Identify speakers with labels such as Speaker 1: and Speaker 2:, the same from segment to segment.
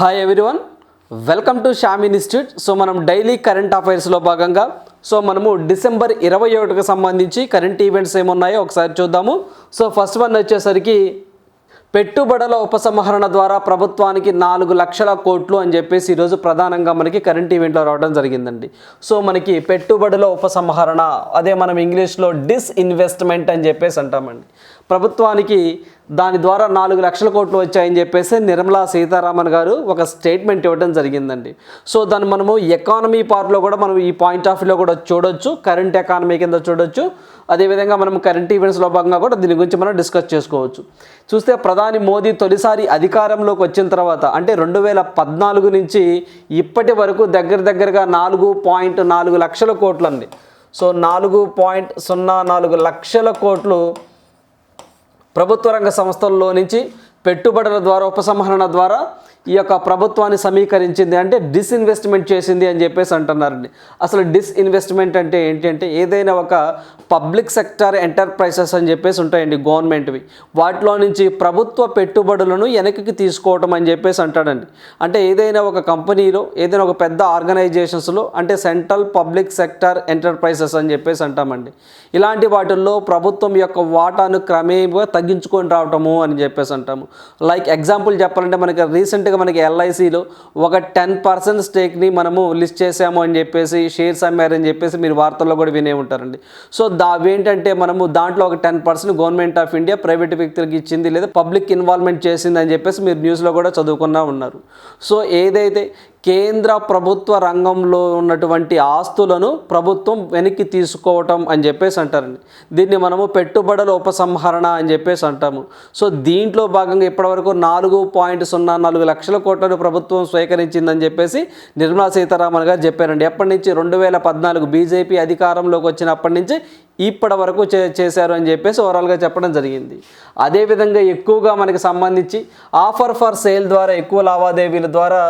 Speaker 1: Hi everyone welcome to Sham institute so మనం daily current అఫైర్స్లో భాగంగా సో మనము డిసెంబర్ ఇరవై ఒకటికి సంబంధించి కరెంట్ ఈవెంట్స్ ఏమున్నాయో ఒకసారి చూద్దాము. సో ఫస్ట్ వన్ వచ్చేసరికి పెట్టుబడుల ఉపసంహరణ ద్వారా ప్రభుత్వానికి నాలుగు లక్షల కోట్లు అని చెప్పేసి ఈరోజు ప్రధానంగా మనకి కరెంట్ ఈవెంట్లో రావడం జరిగిందండి. సో మనకి పెట్టుబడుల ఉపసంహరణ అదే మనం ఇంగ్లీష్లో డిస్ఇన్వెస్ట్మెంట్ అని చెప్పేసి అంటామండి. ప్రభుత్వానికి దాని ద్వారా నాలుగు లక్షల కోట్లు వచ్చాయని చెప్పేసి నిర్మలా సీతారామన్ గారు ఒక స్టేట్మెంట్ ఇవ్వడం జరిగిందండి. సో దాన్ని మనము ఎకానమీ పార్ట్లో కూడా మనం ఈ పాయింట్ ఆఫ్ వ్యూలో కూడా చూడొచ్చు కరెంట్ ఎకానమీ కింద చూడొచ్చు అదేవిధంగా మనం కరెంట్ ఈవెంట్స్లో భాగంగా కూడా దీని గురించి మనం డిస్కస్ చేసుకోవచ్చు. చూస్తే ప్రధాని మోదీ తొలిసారి అధికారంలోకి వచ్చిన తర్వాత అంటే రెండు వేల పద్నాలుగు నుంచి ఇప్పటి వరకు దగ్గర దగ్గరగా నాలుగు పాయింట్ నాలుగు లక్షల కోట్లు అండి సో నాలుగు పాయింట్ సున్నా నాలుగు లక్షల కోట్లు ప్రభుత్వ రంగ సంస్థల్లో నుంచి పెట్టుబడుల ద్వారా ఉపసంహరణ ద్వారా ఈ యొక్క ప్రభుత్వాన్ని సమీకరించింది అంటే డిస్ఇన్వెస్ట్మెంట్ చేసింది అని చెప్పేసి అంటున్నారండి. అసలు డిస్ఇన్వెస్ట్మెంట్ అంటే ఏంటి అంటే ఏదైనా ఒక పబ్లిక్ సెక్టార్ ఎంటర్ప్రైజెస్ అని చెప్పేసి ఉంటాయండి గవర్నమెంట్వి. వాటిలో నుంచి ప్రభుత్వ పెట్టుబడులను వెనక్కి తీసుకోవటం అని చెప్పేసి అంటాడండి. అంటే ఏదైనా ఒక కంపెనీలో ఏదైనా ఒక పెద్ద ఆర్గనైజేషన్స్లో అంటే సెంట్రల్ పబ్లిక్ సెక్టార్ ఎంటర్ప్రైజెస్ అని చెప్పేసి అంటామండి. ఇలాంటి వాటిల్లో ప్రభుత్వం యొక్క వాటాను క్రమేగా తగ్గించుకొని రావటము అని చెప్పేసి అంటాము. లైక్ ఎగ్జాంపుల్ చెప్పాలంటే మనకి రీసెంట్ రీసెంట్గా మనకి ఎల్ఐసిలో ఒక టెన్ పర్సెంట్ స్టేక్ని మనము లిస్ట్ చేసాము అని చెప్పేసి షేర్స్ అమ్మారని చెప్పేసి మీరు వార్తల్లో కూడా వినే ఉంటారండి. సో దా ఏంటంటే మనము దాంట్లో ఒక ten percent government of India private వ్యక్తులకు ఇచ్చింది లేదా పబ్లిక్ ఇన్వాల్వ్మెంట్ చేసింది అని చెప్పేసి మీరు న్యూస్లో కూడా చదువుకున్నా ఉన్నారు. సో ఏదైతే కేంద్ర ప్రభుత్వ రంగంలో ఉన్నటువంటి ఆస్తులను ప్రభుత్వం వెనక్కి తీసుకోవటం అని చెప్పేసి అంటారండి. దీన్ని మనము పెట్టుబడుల ఉపసంహరణ అని చెప్పేసి అంటాము. సో దీంట్లో భాగంగా ఇప్పటివరకు నాలుగు పాయింట్ సున్నా నాలుగు లక్షల కోట్లను ప్రభుత్వం స్వీకరించిందని చెప్పేసి నిర్మలా సీతారామన్ గారు చెప్పారండి. ఎప్పటి నుంచి? రెండు వేల పద్నాలుగు బీజేపీ అధికారంలోకి వచ్చినప్పటి నుంచి ఇప్పటి వరకు చే చేశారు అని చెప్పేసి ఓవరాల్గా చెప్పడం జరిగింది. అదేవిధంగా ఎక్కువగా మనకి సంబంధించి ఆఫర్ ఫర్ సేల్ ద్వారా ఎక్కువ లావాదేవీల ద్వారా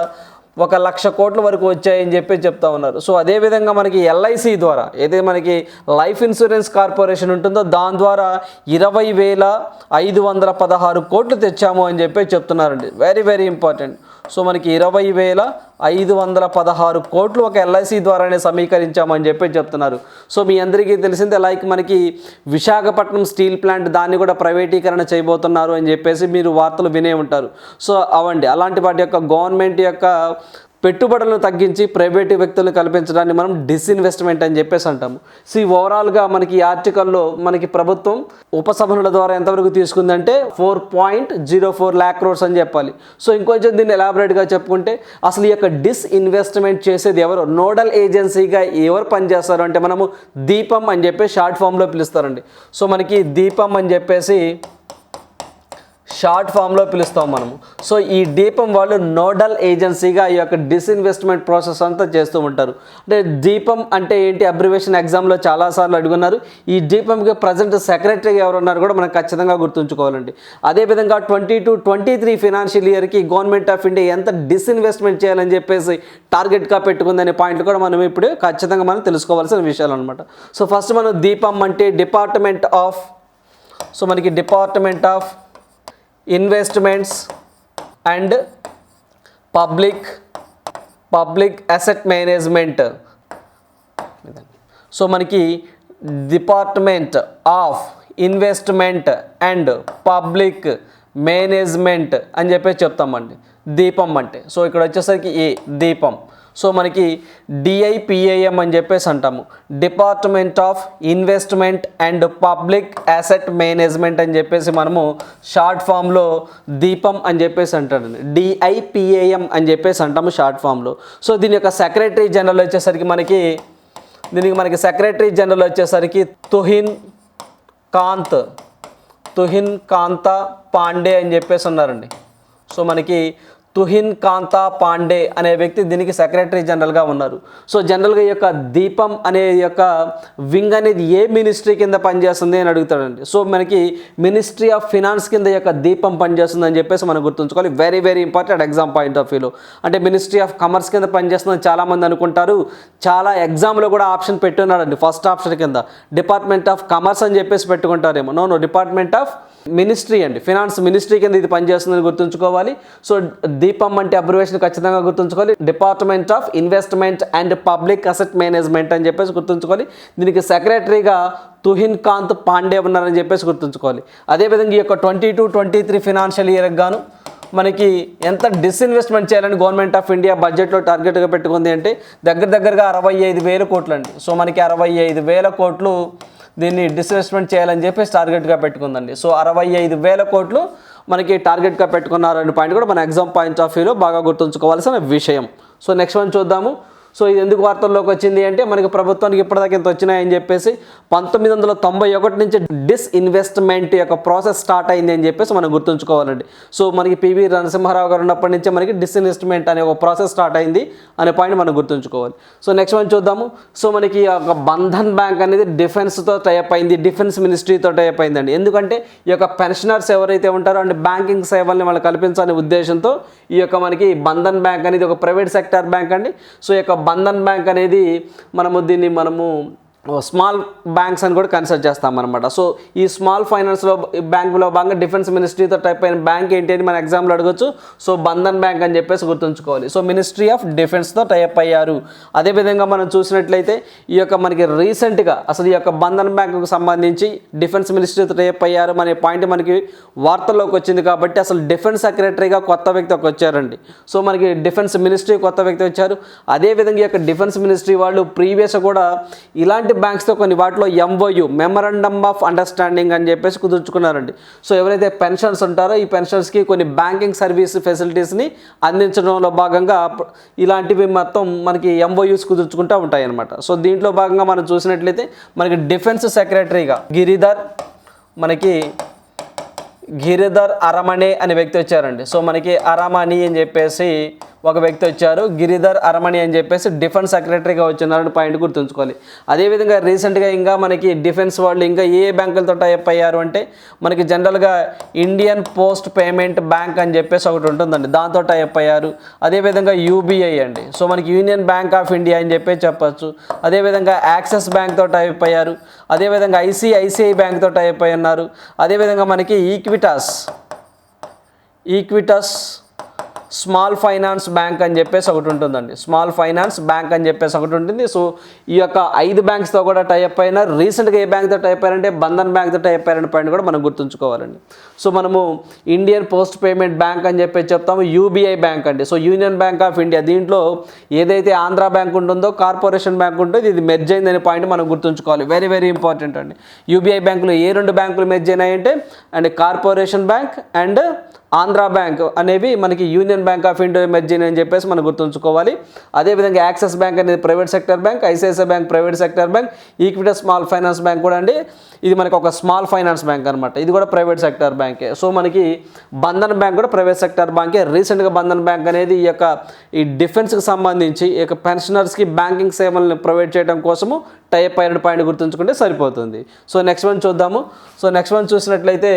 Speaker 1: ఒక లక్ష కోట్ల వరకు వచ్చాయని చెప్పి చెప్తా ఉన్నారు. సో అదేవిధంగా మనకి ఎల్ఐసి ద్వారా ఏదైతే మనకి లైఫ్ ఇన్సూరెన్స్ కార్పొరేషన్ ఉంటుందో దాని ద్వారా ఇరవై వేల ఐదు వందల పదహారు కోట్లు తెచ్చాము అని చెప్పి చెప్తున్నారండి. వెరీ వెరీ ఇంపార్టెంట్ సో మనకి ఇరవై వేల ఐదు వందల పదహారు కోట్లు ఒక ఎల్ఐసి ద్వారానే సమీకరించామని చెప్పి చెప్తున్నారు. సో మీ అందరికీ తెలిసిందే లైక్ మనకి విశాఖపట్నం స్టీల్ ప్లాంట్ దాన్ని కూడా ప్రైవేటీకరణ చేయబోతున్నారు అని చెప్పేసి మీరు వార్తలు వినే ఉంటారు. సో అవండి అలాంటి వాటి యొక్క గవర్నమెంట్ యొక్క పెట్టుబడులను తగ్గించి ప్రైవేటు వ్యక్తులను కల్పించడాన్ని మనం డిస్ఇన్వెస్ట్మెంట్ అని చెప్పేసి అంటాము. సో ఈ ఓవరాల్గా మనకి ఈ ఆర్టికల్లో మనకి ప్రభుత్వం ఉపసంహరణల ద్వారా ఎంతవరకు తీసుకుందంటే four point zero four lakh crores అని చెప్పాలి. సో ఇంకొంచెం దీన్ని ఎలాబరేట్గా చెప్పుకుంటే అసలు ఈ యొక్క డిస్ఇన్వెస్ట్మెంట్ చేసేది ఎవరు? నోడల్ ఏజెన్సీగా ఎవరు పనిచేస్తారు అంటే మనము దీపం అని చెప్పి షార్ట్ ఫామ్లో పిలుస్తారండి. సో మనకి దీపం అని చెప్పేసి షార్ట్ ఫామ్లో పిలుస్తాం మనము. సో ఈ దీపం వాళ్ళు నోడల్ ఏజెన్సీగా ఈ యొక్క డిస్ఇన్వెస్ట్మెంట్ ప్రాసెస్ అంతా చేస్తూ ఉంటారు. అంటే దీపం అంటే ఏంటి? అబ్రివేషన్ ఎగ్జామ్లో చాలాసార్లు అడుగున్నారు. ఈ దీపంకి ప్రజెంట్ సెక్రటరీ ఎవరు ఉన్నారు కూడా మనం ఖచ్చితంగా గుర్తుంచుకోవాలండి. అదేవిధంగా twenty two twenty three financial ఇయర్కి గవర్నమెంట్ ఆఫ్ ఇండియా ఎంత డిస్ఇన్వెస్ట్మెంట్ చేయాలని చెప్పేసి టార్గెట్గా పెట్టుకుందనే పాయింట్లు కూడా మనం ఇప్పుడు ఖచ్చితంగా మనం తెలుసుకోవాల్సిన విషయాలు అనమాట సో ఫస్ట్ మనం దీపం అంటే డిపార్ట్మెంట్ ఆఫ్ సో మనకి department of investments and public public asset management. So మనకి department of investment and public management అని చెప్పేసి చెప్తామండి. దీపం అంటే. సో ఇక్కడ వచ్చేసరికి ఏ దీపం. సో మనకి డిఐపిఏఎం అని చెప్పేసి అంటాము. Department of investment and public asset management అని చెప్పేసి మనము షార్ట్ ఫామ్లో దీపం అని చెప్పేసి అంటాడండి డిఐపిఏఎం అని చెప్పేసి అంటాము షార్ట్ ఫామ్లో సో దీని యొక్క సెక్రటరీ జనరల్ వచ్చేసరికి మనకి దీనికి మనకి సెక్రటరీ జనరల్ వచ్చేసరికి తుహిన్ కాంత్ తుహిన్ కాంత పాండే అని చెప్పేసి ఉన్నారండి. సో మనకి తుహిన్ కాంతా పాండే అనే వ్యక్తి దీనికి సెక్రటరీ జనరల్గా ఉన్నారు. సో జనరల్గా ఈ యొక్క దీపం అనే యొక్క వింగ్ అనేది ఏ మినిస్ట్రీ కింద పనిచేస్తుంది అని అడుగుతాడండి. సో మనకి మినిస్ట్రీ ఆఫ్ ఫినాన్స్ కింద యొక్క దీపం పనిచేస్తుంది అని చెప్పేసి మనం గుర్తుంచుకోవాలి. Very very important exam point of వ్యూలో అంటే మినిస్ట్రీ ఆఫ్ కామర్స్ కింద పనిచేస్తుందని చాలామంది అనుకుంటారు. చాలా ఎగ్జామ్లో కూడా ఆప్షన్ పెట్టున్నాడండి ఫస్ట్ ఆప్షన్ కింద. డిపార్ట్మెంట్ ఆఫ్ కామర్స్ అని చెప్పేసి పెట్టుకుంటారేమో. No no department of ministry అండి. ఫినాన్స్ మినిస్ట్రీ కింద ఇది పనిచేస్తుందని గుర్తుంచుకోవాలి. సో దీపం అంటే అబ్రివేషన్ ఖచ్చితంగా గుర్తుంచుకోవాలి. Department of investment and public asset management అని చెప్పేసి గుర్తుంచుకోవాలి. దీనికి సెక్రటరీగా తుహిన్ కాంత్ పాండే ఉన్నారని చెప్పేసి గుర్తుంచుకోవాలి. అదేవిధంగా ఈ యొక్క twenty two twenty three financial ఇయర్కి గాను మనకి ఎంత డిస్ఇన్వెస్ట్మెంట్ చేయాలని గవర్నమెంట్ ఆఫ్ ఇండియా బడ్జెట్లో టార్గెట్గా పెట్టుకుంది అంటే దగ్గర దగ్గరగా అరవై ఐదు వేల కోట్లు అండి. సో మనకి అరవై ఐదు వేల కోట్లు దీన్ని డిస్ఇన్వెస్ట్మెంట్ చేయాలని చెప్పేసి టార్గెట్గా పెట్టుకుందండి. సో అరవై ఐదు వేల కోట్లు మనకి టార్గెట్గా పెట్టుకున్నారనే పాయింట్ కూడా మన ఎగ్జామ్ పాయింట్ ఆఫ్ వ్యూలో బాగా గుర్తుంచుకోవాల్సిన విషయం. సో నెక్స్ట్ వన్ చూద్దాము. సో ఇది ఎందుకు వార్తల్లోకి వచ్చింది అంటే మనకి ప్రభుత్వానికి ఇప్పటిదాకా ఇంత వచ్చినాయని చెప్పేసి పంతొమ్మిది వందల తొంభై ఒకటి నుంచి డిస్ఇన్వెస్ట్మెంట్ యొక్క ప్రాసెస్ స్టార్ట్ అయింది అని చెప్పేసి మనం గుర్తుంచుకోవాలండి. సో మనకి పివి నరసింహారావు గారు ఉన్నప్పటి నుంచే మనకి డిస్ఇన్వెస్ట్మెంట్ అనే ఒక ప్రాసెస్ స్టార్ట్ అయింది అనే పాయింట్ మనం గుర్తుంచుకోవాలి. సో నెక్స్ట్ మనం చూద్దాము. సో మనకి ఈ యొక్క బంధన్ బ్యాంక్ అనేది డిఫెన్స్తో టైప్ అయింది డిఫెన్స్ మినిస్ట్రీతో టైప్ అయిందండి. ఎందుకంటే ఈ యొక్క పెన్షనర్స్ ఎవరైతే ఉంటారో అంటే బ్యాంకింగ్ సేవల్ని వాళ్ళు కల్పించాలనే ఉద్దేశంతో ఈ యొక్క మనకి బంధన్ బ్యాంక్ అనేది ఒక ప్రైవేట్ సెక్టర్ బ్యాంక్ అండి. సో ఈ యొక్క బంధన్ బ్యాంక్ అనేది మనము దీన్ని మనము స్మాల్ బ్యాంక్స్ అని కూడా కన్సిడర్ చేస్తాం అనమాట సో ఈ స్మాల్ ఫైనాన్స్లో బ్యాంకులో భాగంగా డిఫెన్స్ మినిస్ట్రీతో టైప్ అయిన బ్యాంక్ ఏంటి అని మన ఎగ్జామ్లో అడగచ్చు. సో బంధన్ బ్యాంక్ అని చెప్పేసి గుర్తుంచుకోవాలి. సో మినిస్ట్రీ ఆఫ్ డిఫెన్స్తో టైప్ అయ్యారు. అదేవిధంగా మనం చూసినట్లయితే ఈ యొక్క మనకి రీసెంట్గా అసలు ఈ యొక్క బంధన్ బ్యాంకుకు సంబంధించి డిఫెన్స్ మినిస్ట్రీతో టైప్ అయ్యారు అనే పాయింట్ మనకి వార్తల్లోకి వచ్చింది కాబట్టి అసలు డిఫెన్స్ సెక్రటరీగా కొత్త వ్యక్తి ఒక వచ్చారండి. సో మనకి డిఫెన్స్ మినిస్ట్రీ కొత్త వ్యక్తి వచ్చారు. అదేవిధంగా ఈ యొక్క డిఫెన్స్ మినిస్ట్రీ వాళ్ళు ప్రీవియస్ కూడా ఇలాంటి బ్యాంక్స్తో కొన్ని వాటిలో ఎంఓయు మెమరండమ్ ఆఫ్ అండర్స్టాండింగ్ అని చెప్పేసి కుదుర్చుకున్నారండి. సో ఎవరైతే పెన్షన్స్ ఉంటారో ఈ పెన్షన్స్కి కొన్ని బ్యాంకింగ్ సర్వీస్ ఫెసిలిటీస్ని అందించడంలో భాగంగా ఇలాంటివి మొత్తం మనకి ఎంఓయూస్ కుదుర్చుకుంటూ ఉంటాయి అనమాట సో దీంట్లో భాగంగా మనం చూసినట్లయితే మనకి డిఫెన్స్ సెక్రటరీగా గిరిధర్ మనకి గిరిధర్ అరమణే అనే వ్యక్తి వచ్చారండి. సో మనకి అరమణి అని చెప్పేసి ఒక వ్యక్తి వచ్చారు గిరిధర్ అరమణి అని చెప్పేసి డిఫెన్స్ సెక్రటరీగా వచ్చినారని పాయింట్ గుర్తుంచుకోవాలి. అదేవిధంగా రీసెంట్గా ఇంకా మనకి డిఫెన్స్ వాళ్ళు ఇంకా ఏ బ్యాంకులతో టైప్ అయ్యారు అంటే మనకి జనరల్గా ఇండియన్ పోస్ట్ పేమెంట్ బ్యాంక్ అని చెప్పేసి ఒకటి ఉంటుందండి దాంతో టైప్ అయ్యారు. అదేవిధంగా యూబీఐ అండి. సో మనకి యూనియన్ బ్యాంక్ ఆఫ్ ఇండియా అని చెప్పేసి చెప్పచ్చు. అదేవిధంగా యాక్సిస్ బ్యాంక్తో టైప్ అయ్యారు. అదేవిధంగా ఐసిఐసిఐ బ్యాంక్తో టైప్ అయి ఉన్నారు. అదేవిధంగా మనకి Equitas Equitas small finance bank అని చెప్పేసి ఒకటి ఉంటుందండి. స్మాల్ ఫైనాన్స్ బ్యాంక్ అని చెప్పేసి ఒకటి ఉంటుంది. సో ఈ యొక్క ఐదు బ్యాంక్స్తో కూడా టైప్ అయినా రీసెంట్గా ఏ బ్యాంక్తో టైప్ అయ్యారంటే బంధన్ బ్యాంక్తో టైప్ అయ్యారని పాయింట్ కూడా మనం గుర్తుంచుకోవాలండి. సో మనము ఇండియన్ పోస్ట్ పేమెంట్ బ్యాంక్ అని చెప్పేసి చెప్తాము. యూబీఐ బ్యాంక్ అండి. So union bank of India దీంట్లో ఏదైతే ఆంధ్ర బ్యాంక్ ఉంటుందో కార్పొరేషన్ బ్యాంక్ ఉంటుందో ఇది మెర్జ్ అయిందనే పాయింట్ మనం గుర్తుంచుకోవాలి. వెరీ వెరీ ఇంపార్టెంట్ అండి. యూబీఐ బ్యాంకులో ఏ రెండు బ్యాంకులు merge అయినాయంటే and corporation bank and Andhra bank అనేవి మనకి union bank of India merge అని చెప్పేసి మనం గుర్తుంచుకోవాలి. అదేవిధంగా యాక్సిస్ బ్యాంక్ అనేది private sector bank ICICI Bank private sector bank equity small finance bank కూడా అండి. ఇది మనకి ఒక స్మాల్ ఫైనాన్స్ బ్యాంక్ అనమాట ఇది కూడా ప్రైవేట్ సెక్టర్ బ్యాంకే. సో మనకి బంధన్ బ్యాంక్ కూడా ప్రైవేట్ సెక్టర్ బ్యాంకే. రీసెంట్గా బంధన్ బ్యాంక్ అనేది ఈ యొక్క ఈ డిఫెన్స్కి సంబంధించి ఈ యొక్క పెన్షనర్స్కి బ్యాంకింగ్ సేవలను ప్రొవైడ్ చేయడం కోసము టైప్ అయిన పాయింట్ గుర్తుంచుకుంటే సరిపోతుంది. సో నెక్స్ట్ వన్ చూద్దాము. సో నెక్స్ట్ వన్ చూసినట్లయితే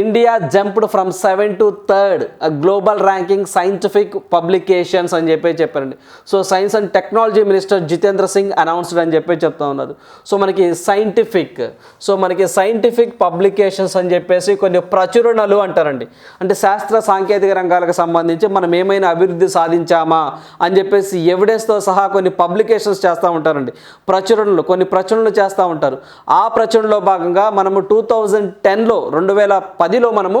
Speaker 1: India jumped from seven to third global ranking scientific publications అని చెప్పి చెప్పారండి. So science and technology minister Jitendra Singh announced అని చెప్పి చెప్తా ఉన్నారు. సో మనకి సైంటిఫిక్ సో మనకి సైంటిఫిక్ పబ్లికేషన్స్ అని చెప్పేసి కొన్ని ప్రచురణలు అంటారండి. అంటే శాస్త్ర సాంకేతిక రంగాలకు సంబంధించి మనం ఏమైనా అభివృద్ధి సాధించామా అని చెప్పేసి ఎవిడెన్స్తో సహా కొన్ని పబ్లికేషన్స్ చేస్తూ ఉంటారండి. ప్రచురణలు కొన్ని ప్రచురణలు చేస్తూ ఉంటారు. ఆ ప్రచురణలో భాగంగా మనము టూ థౌజండ్ టెన్లో రెండు వేల పదిలో మనము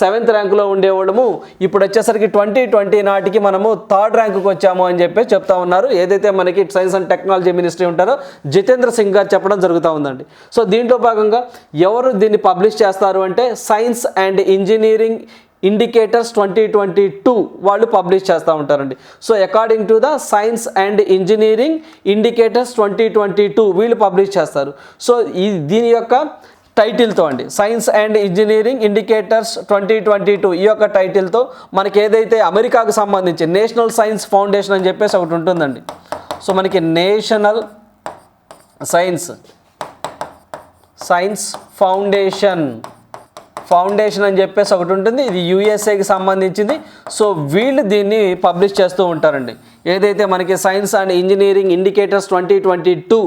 Speaker 1: సెవెంత్ ర్యాంకులో ఉండేవాళ్ళము. ఇప్పుడు వచ్చేసరికి ట్వంటీ ట్వంటీ నాటికి మనము థర్డ్ ర్యాంకుకి వచ్చాము అని చెప్పి చెప్తా ఉన్నారు. ఏదైతే మనకి సైన్స్ అండ్ టెక్నాలజీ మినిస్ట్రీ ఉంటారో జితేంద్ర సింగ్ గారు చెప్పడం జరుగుతూ ఉందండి. సో దీంట్లో భాగంగా ఎవరు దీన్ని పబ్లిష్ చేస్తారు అంటే science and engineering indicators twenty twenty two వాళ్ళు పబ్లిష్ చేస్తూ ఉంటారండి. So according to the science and engineering indicators twenty twenty two వీళ్ళు పబ్లిష్ చేస్తారు. సో ఈ దీని యొక్క టైటిల్తో అండి. Science and engineering indicators twenty twenty two ఈ యొక్క టైటిల్తో మనకి ఏదైతే అమెరికాకు సంబంధించి నేషనల్ సైన్స్ ఫౌండేషన్ అని చెప్పేసి ఒకటి ఉంటుందండి. సో మనకి national science science foundation foundation అని చెప్పేసి ఒకటి ఉంటుంది. ఇది యూఎస్ఏకి సంబంధించింది. సో వీళ్ళు దీన్ని పబ్లిష్ చేస్తూ ఉంటారండి. ఏదైతే మనకి science and engineering indicators twenty twenty two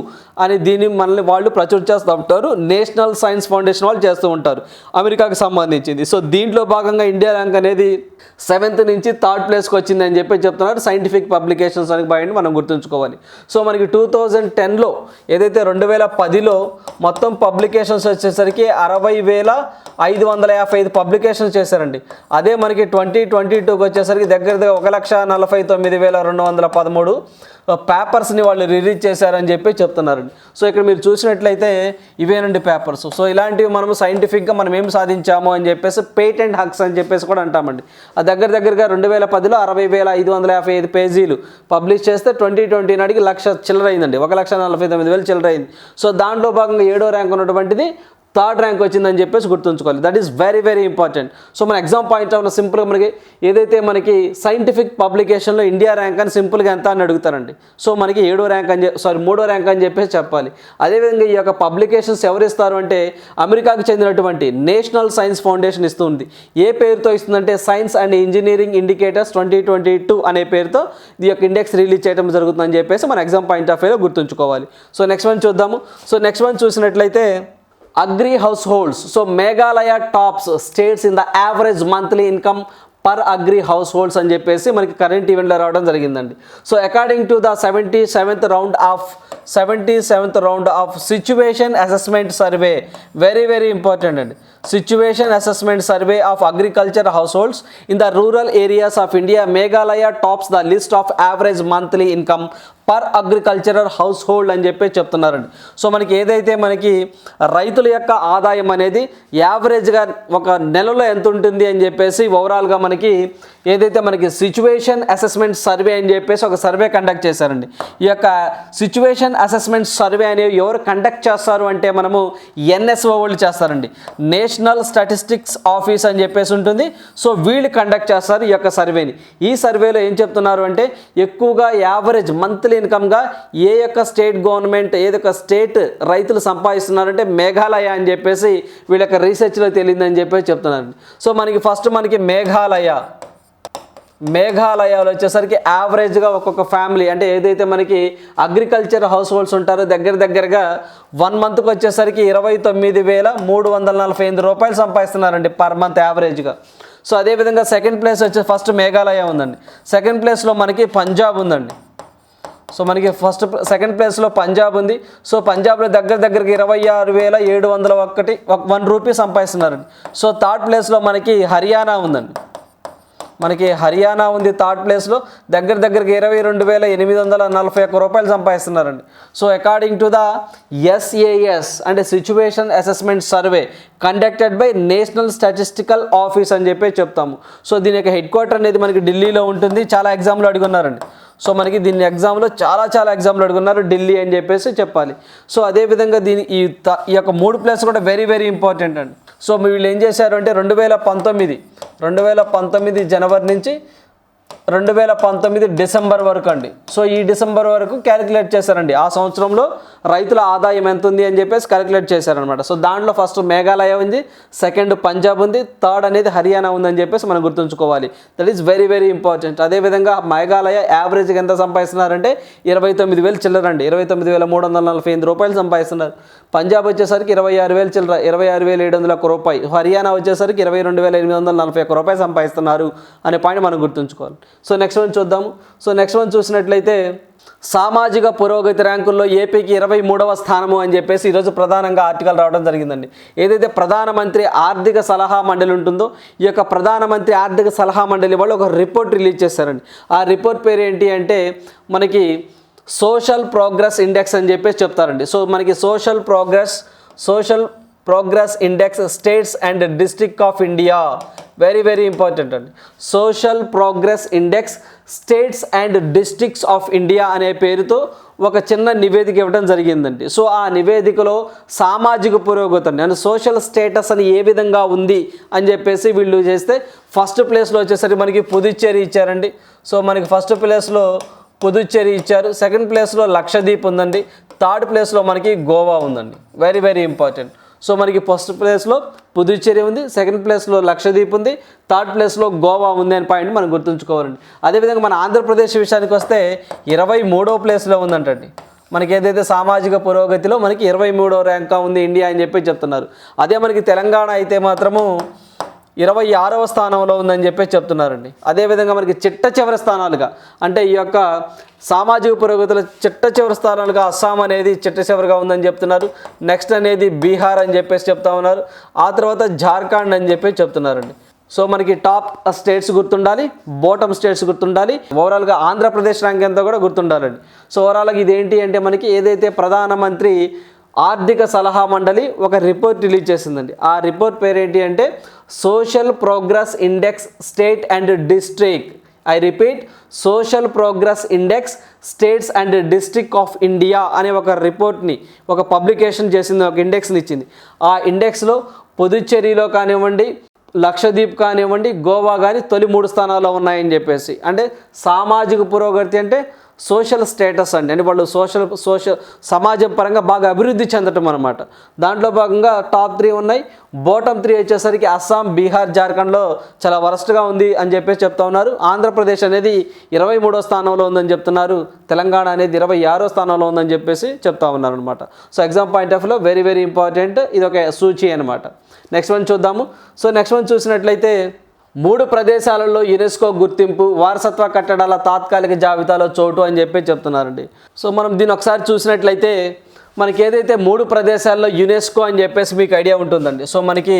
Speaker 1: అని దీన్ని మనల్ని వాళ్ళు ప్రచురం చేస్తూ ఉంటారు. నేషనల్ సైన్స్ ఫౌండేషన్ వాళ్ళు చేస్తూ ఉంటారు. అమెరికాకు సంబంధించింది. సో దీంట్లో భాగంగా ఇండియా ర్యాంక్ అనేది సెవెంత్ నుంచి థర్డ్ ప్లేస్కి వచ్చింది అని చెప్పి చెప్తున్నారు సైంటిఫిక్ పబ్లికేషన్స్ అని బయట మనం గుర్తుంచుకోవాలి. సో మనకి టూ థౌజండ్ టెన్లో ఏదైతే రెండు వేల పదిలో మొత్తం పబ్లికేషన్స్ వచ్చేసరికి అరవై వేల ఐదు వందల యాభై ఐదు పబ్లికేషన్స్ చేశారండి. అదే మనకి ట్వంటీ ట్వంటీ టూకి వచ్చేసరికి దగ్గర దగ్గర ఒక లక్ష నలభై తొమ్మిది వేల రెండు వందల పదమూడు పేపర్స్ని వాళ్ళు రిలీజ్ చేశారని చెప్పి చెప్తున్నారండి సో ఇక్కడ మీరు చూసినట్లయితే ఇవేనండి పేపర్స్. సో ఇలాంటివి మనం సైంటిఫిక్గా మనం ఏం సాధించాము అని చెప్పేసి పేటెంట్ హక్స్ అని చెప్పేసి కూడా అంటామండి. ఆ దగ్గర దగ్గరగా రెండు వేల పదిలో అరవై వేల ఐదు వందల యాభై ఐదు పేజీలు పబ్లిష్ చేస్తే ట్వంటీ ట్వంటీ నాటికి లక్ష చిల్లర ఒక లక్ష నలభై తొమ్మిది వేలు చిల్లర అయింది సో దాంట్లో భాగంగా ఏడో ర్యాంక్ ఉన్నటువంటిది థర్డ్ ర్యాంక్ వచ్చిందని చెప్పేసి గుర్తుంచుకోవాలి. That is very very important so మన ఎగ్జామ్ పాయింట్ ఆఫ్ సింపుల్గా మనకి ఏదైతే మనకి సైంటిఫిక్ పబ్లికేషన్లో ఇండియా ర్యాంక్ అని సింపుల్గా ఎంత అని అడుగుతారండి. సో మనకి ఏడో ర్యాంక్ అని సారీ మూడో ర్యాంక్ అని చెప్పేసి చెప్పాలి. అదేవిధంగా ఈ యొక్క పబ్లికేషన్స్ ఎవరు ఇస్తారు అంటే అమెరికాకు చెందినటువంటి నేషనల్ సైన్స్ ఫౌండేషన్ ఇస్తుంది. ఏ పేరుతో ఇస్తుందంటే science and engineering indicators twenty twenty two అనే పేరుతో ఈ యొక్క ఇండెక్స్ రిలీజ్ చేయడం జరుగుతుందని చెప్పేసి మన ఎగ్జామ్ పాయింట్ ఆఫ్ వ్యూలో గుర్తుంచుకోవాలి. సో నెక్స్ట్ వన్ చూద్దాము. సో నెక్స్ట్ వన్ చూసినట్లయితే agri households so Meghalaya tops states in the average monthly income per agri households అని చెప్పేసి మనకి కరెంట్ ఈవెంట్లో రావడం జరిగిందండి. So according to the seventy seventh round of seventy seventh round of situation assessment survey very very important అండి. Situation assessment survey of agriculture households in the rural areas of India Meghalaya tops the list of average monthly income per agricultural household అని చెప్పి చెప్తున్నారండి. So మనకి ఏదైతే మనకి రైతుల యొక్క ఆదాయం అనేది యావరేజ్గా ఒక నెలలో ఎంత ఉంటుంది అని చెప్పేసి ఓవరాల్గా మనకి ఏదైతే మనకి సిచ్యువేషన్ అసెస్మెంట్ సర్వే అని చెప్పేసి ఒక సర్వే కండక్ట్ చేశారండి. ఈ యొక్క సిచ్యువేషన్ అసెస్మెంట్ సర్వే అనేవి ఎవరు కండక్ట్ చేస్తారు అంటే మనము ఎన్ఎస్ఓ వాళ్ళు చేస్తారండి. నేషనల్ నేషనల్ స్టాటిస్టిక్స్ ఆఫీస్ అని చెప్పేసి ఉంటుంది. సో వీళ్ళు కండక్ట్ చేస్తారు ఈ యొక్క సర్వేని. ఈ సర్వేలో ఏం చెప్తున్నారు అంటే ఎక్కువగా యావరేజ్ మంత్లీ ఇన్కమ్గా ఏ యొక్క స్టేట్ గవర్నమెంట్ ఏ యొక్క స్టేట్ రైతులు సంపాదిస్తున్నారంటే మేఘాలయ అని చెప్పేసి వీళ్ళ యొక్క రీసెర్చ్లో తెలియదని చెప్పేసి చెప్తున్నారు. సో మనకి ఫస్ట్ మనకి మేఘాలయ. మేఘాలయాలు వచ్చేసరికి యావరేజ్గా ఒక్కొక్క ఫ్యామిలీ అంటే ఏదైతే మనకి అగ్రికల్చర్ హౌస్ హోల్డ్స్ ఉంటారో దగ్గర దగ్గరగా వన్ మంత్కి వచ్చేసరికి ఇరవై తొమ్మిది వేల మూడు వందల నలభై ఎనిమిది రూపాయలు సంపాదిస్తున్నారండి పర్ మంత్ యావరేజ్గా సో అదేవిధంగా సెకండ్ ప్లేస్ వచ్చే ఫస్ట్ మేఘాలయ ఉందండి. సెకండ్ ప్లేస్లో మనకి పంజాబ్ ఉందండి. సో మనకి ఫస్ట్ సెకండ్ ప్లేస్లో పంజాబ్ ఉంది. సో పంజాబ్లో దగ్గర దగ్గరికి ఇరవై ఆరు వేల ఏడు వందల ఒకటి వన్ రూపీ సంపాదిస్తున్నారండి. సో థర్డ్ ప్లేస్లో మనకి హర్యానా ఉందండి. మనకి హర్యానా ఉంది థర్డ్ ప్లేస్లో. దగ్గర దగ్గరికి ఇరవై రెండు వేల ఎనిమిది వందల నలభై ఒక్క రూపాయలు సంపాదిస్తున్నారండి. So according to the SAS అంటే situation assessment survey conducted by national statistical office అని చెప్పి చెప్తాము. సో దీని యొక్క హెడ్ క్వార్టర్ అనేది మనకి ఢిల్లీలో ఉంటుంది. చాలా ఎగ్జామ్లు అడుగున్నారండి. సో మనకి దీని ఎగ్జామ్లో చాలా చాలా ఎగ్జామ్లు అడుగున్నారు. ఢిల్లీ అని చెప్పేసి చెప్పాలి. సో అదేవిధంగా దీని ఈ త- ఈ యొక్క మూడు ప్లేస్ కూడా వెరీ వెరీ ఇంపార్టెంట్ అండి. సో వీళ్ళు ఏం చేశారు అంటే రెండు వేల పంతొమ్మిది రెండు వేల పంతొమ్మిది జనవరి నుంచి రెండు వేల పంతొమ్మిది డిసెంబర్ వరకు అండి. సో ఈ డిసెంబర్ వరకు క్యాలిక్యులేట్ చేశారండి. ఆ సంవత్సరంలో రైతుల ఆదాయం ఎంత ఉంది అని చెప్పేసి క్యాలిక్యులేట్ చేశారనమాట సో దాంట్లో ఫస్ట్ మేఘాలయ ఉంది సెకండ్ పంజాబ్ ఉంది థర్డ్ అనేది హర్యానా ఉందని చెప్పేసి మనం గుర్తుంచుకోవాలి. That is very very important అదేవిధంగా మేఘాలయ యావరేజ్గా ఎంత సంపాదిస్తున్నారంటే ఇరవై తొమ్మిది వేలు చిల్లరండి ఇరవై తొమ్మిది వేల మూడు వందల నలభై ఎనిమిది రూపాయలు సంపాదిస్తున్నారు. పంజాబ్ వచ్చేసరికి ఇరవై ఆరు వేలు చిల్లర ఇరవై ఆరు వేల ఏడు వందల ఒక్క రూపాయి. హర్యానా వచ్చేసరికి ఇరవై రెండు వేల ఎనిమిది వందల నలభై ఒక్క రూపాయలు సంపాదిస్తున్నారు అనే పాయింట్ మనం గుర్తుంచుకోవాలి. సో నెక్స్ట్ వన్ చూద్దాము. సో నెక్స్ట్ వన్ చూసినట్లయితే సామాజిక పురోగతి ర్యాంకుల్లో ఏపీకి ఇరవై మూడవ స్థానము అని చెప్పేసి ఈరోజు ప్రధానంగా ఆర్టికల్ రావడం జరిగిందండి. ఏదైతే ప్రధానమంత్రి ఆర్థిక సలహా మండలి ఉంటుందో ఈ యొక్క ప్రధానమంత్రి ఆర్థిక సలహా మండలి వాళ్ళు ఒక రిపోర్ట్ రిలీజ్ చేశారండి. ఆ రిపోర్ట్ పేరు ఏంటి అంటే మనకి సోషల్ ప్రోగ్రెస్ ఇండెక్స్ అని చెప్పేసి చెప్తారండి. సో మనకి social progress social progress index states and district of India. Very very important అండి. Social progress index states and districts of India అనే పేరుతో ఒక చిన్న నివేదిక ఇవ్వడం జరిగిందండి. సో ఆ నివేదికలో సామాజిక పురోగతి అండి. సోషల్ స్టేటస్ అని ఏ విధంగా ఉంది అని చెప్పేసి వీళ్ళు చేస్తే ఫస్ట్ ప్లేస్లో వచ్చేసరికి మనకి పుదుచ్చేరి ఇచ్చారండి. సో మనకి ఫస్ట్ ప్లేస్లో పుదుచ్చేరి ఇచ్చారు. సెకండ్ ప్లేస్లో లక్షద్వీప్ ఉందండి. థర్డ్ ప్లేస్లో మనకి గోవా ఉందండి. Very very important. సో మనకి ఫస్ట్ ప్లేస్లో పుదుచ్చేరి ఉంది సెకండ్ ప్లేస్లో లక్షద్వీప్ ఉంది థర్డ్ ప్లేస్లో గోవా ఉంది అనే పాయింట్ మనం గుర్తుంచుకోవాలండి. అదేవిధంగా మన ఆంధ్రప్రదేశ్ విషయానికి వస్తే ఇరవై మూడో ప్లేస్లో ఉందంటండి. మనకి ఏదైతే సామాజిక పురోగతిలో మనకి ఇరవై మూడో ర్యాంకా ఉంది ఇండియా అని చెప్పి చెప్తున్నారు. అదే మనకి తెలంగాణ అయితే మాత్రము ఇరవై ఆరవ స్థానంలో ఉందని చెప్పి చెప్తున్నారండి. అదేవిధంగా మనకి చిట్ట చివరి స్థానాలుగా అంటే ఈ యొక్క సామాజిక పురోగతిలో చిట్ట చివరి స్థానాలుగా అస్సాం అనేది చిట్ట చివరిగా ఉందని చెప్తున్నారు. నెక్స్ట్ అనేది బీహార్ అని చెప్పేసి చెప్తా ఉన్నారు. ఆ తర్వాత జార్ఖండ్ అని చెప్పి చెప్తున్నారండి. సో మనకి టాప్ స్టేట్స్ గుర్తుండాలి బోటమ్ స్టేట్స్ గుర్తుండాలి ఓవరాల్గా ఆంధ్రప్రదేశ్ ర్యాంక్ అంతా కూడా గుర్తుండాలండి. సో ఓవరాల్గా ఇదేంటి అంటే మనకి ఏదైతే ప్రధానమంత్రి ఆర్థిక సలహా మండలి ఒక రిపోర్ట్ రిలీజ్ చేసిందండి. ఆ రిపోర్ట్ పేరేంటి అంటే social progress index state and district. I repeat social progress index states and district of India అనే ఒక రిపోర్ట్ని ఒక పబ్లికేషన్ చేసింది ఒక ఇండెక్స్ని ఇచ్చింది. ఆ ఇండెక్స్లో పుదుచ్చేరిలో కానివ్వండి లక్షద్వీప్ కానివ్వండి గోవా కానీ తొలి మూడు స్థానాల్లో ఉన్నాయని చెప్పేసి. అంటే సామాజిక పురోగతి అంటే సోషల్ స్టేటస్ అండి. అంటే వాళ్ళు సోషల్ సోషల్ సమాజం పరంగా బాగా అభివృద్ధి చెందటం అనమాట దాంట్లో భాగంగా టాప్ త్రీ ఉన్నాయి. బాటమ్ త్రీ వచ్చేసరికి అస్సాం బీహార్ జార్ఖండ్లో చాలా వరస్ట్గా ఉంది అని చెప్పేసి చెప్తా ఉన్నారు. ఆంధ్రప్రదేశ్ అనేది ఇరవై మూడో స్థానంలో ఉందని చెప్తున్నారు. తెలంగాణ అనేది ఇరవై ఆరో స్థానంలో ఉందని చెప్పేసి చెప్తా ఉన్నారు అనమాట సో ఎగ్జామ్ పాయింట్ ఆఫ్లో వెరీ వెరీ ఇంపార్టెంట్. ఇది ఒక సూచి అనమాట నెక్స్ట్ వన్ చూద్దాము. సో నెక్స్ట్ వన్ చూసినట్లయితే మూడు ప్రదేశాలలో యునెస్కో గుర్తింపు వారసత్వ కట్టడాల తాత్కాలిక జాబితాలో చోటు అని చెప్పి చెప్తున్నారండి. సో మనం దీన్ని ఒకసారి చూసినట్లయితే మనకి ఏదైతే మూడు ప్రదేశాల్లో యునెస్కో అని చెప్పేసి మీకు ఐడియా ఉంటుందండి. సో మనకి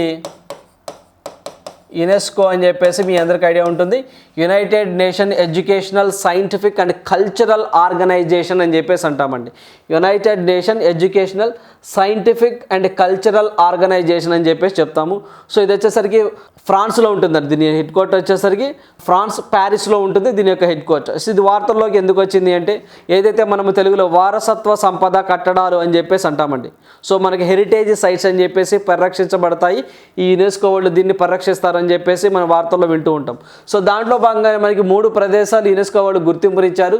Speaker 1: యునెస్కో అని చెప్పేసి మీ అందరికి ఐడియా ఉంటుంది. United Nation Educational Scientific and Cultural Organization అని చెప్పేసి అంటామండి. United Nation Educational Scientific and Cultural Organization అని చెప్పేసి చెప్తాము. సో ఇది వచ్చేసరికి ఫ్రాన్స్లో ఉంటుందండి. దీని హెడ్ క్వార్టర్ వచ్చేసరికి ఫ్రాన్స్ ప్యారిస్లో ఉంటుంది దీని యొక్క హెడ్ క్వార్టర్. ఇది వార్తల్లోకి ఎందుకు వచ్చింది అంటే ఏదైతే మనము తెలుగులో వారసత్వ సంపద కట్టడాలు అని చెప్పేసి అంటామండి. సో మనకి హెరిటేజ్ సైట్స్ అని చెప్పేసి పరిరక్షించబడతాయి. ఈ యునెస్కో వాళ్ళు దీన్ని పరిరక్షిస్తారు అని చెప్పేసి మన వార్తల్లో వింటూ ఉంటాం. సో దాంట్లో భాగంగా మనకి మూడు ప్రదేశాలు యునెస్కో వాళ్ళు గుర్తింపునిచ్చారు.